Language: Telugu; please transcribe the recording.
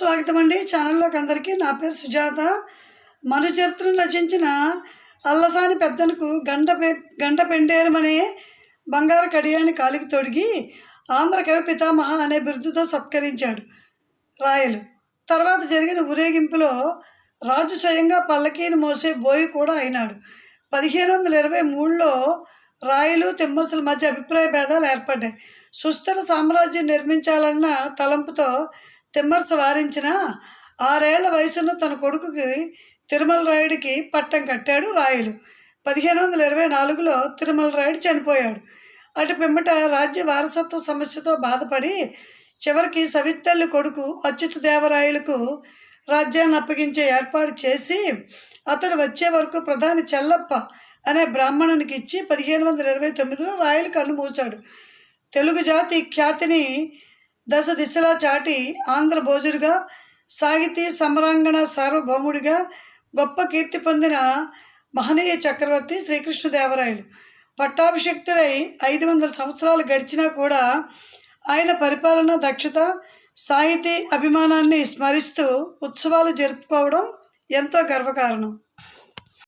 స్వాగతం అండి. ఛానల్లోకి అందరికీ నా పేరు సుజాత. మను చరిత్రను రచించిన అల్లసాని పెద్దనకు గంట పె గంట పెండేరమనే బంగారు కడియాని కాలికి తొడిగి ఆంధ్ర కవి పితామహ అనే బిరుదుతో సత్కరించాడు రాయలు. తర్వాత జరిగిన ఊరేగింపులో రాజు స్వయంగా పల్లకీని మోసే బోయి కూడా అయినాడు. పదిహేను వందల ఇరవై మూడులో రాయలు తిమ్మర్సుల మధ్య అభిప్రాయ భేదాలు ఏర్పడ్డాయి. సుస్థిర సామ్రాజ్యం నిర్మించాలన్న తలంపుతో తిమ్మర్స వారించిన ఆరేళ్ళ వయసున్న తన కొడుకుకి తిరుమల రాయుడికి పట్టం కట్టాడు రాయలు. పదిహేను వందల ఇరవై నాలుగులో తిరుమల రాయుడు చనిపోయాడు. అటు పిమ్మట రాజ్య వారసత్వ సమస్యతో బాధపడి చివరికి సవిత్తల్లి కొడుకు అచ్యుత దేవరాయలకు రాజ్యాన్ని అప్పగించే ఏర్పాటు చేసి అతను వచ్చే వరకు ప్రధాని చెల్లప్ప అనే బ్రాహ్మణునికి ఇచ్చి పదిహేను వందల ఇరవై తొమ్మిదిలో రాయలు కన్ను మూచాడు తెలుగు జాతి ఖ్యాతిని దశ దిశలా చాటి ఆంధ్ర భోజుడిగా సాహితీ సమరాంగణ సార్వభౌముడిగా గొప్ప కీర్తి పొందిన మహనీయ చక్రవర్తి శ్రీకృష్ణదేవరాయలు. పట్టాభిషక్తులై ఐదు వందల సంవత్సరాలు గడిచినా కూడా ఆయన పరిపాలన దక్షత సాహితీ అభిమానాన్ని స్మరిస్తూ ఉత్సవాలు జరుపుకోవడం ఎంతో గర్వకారణం.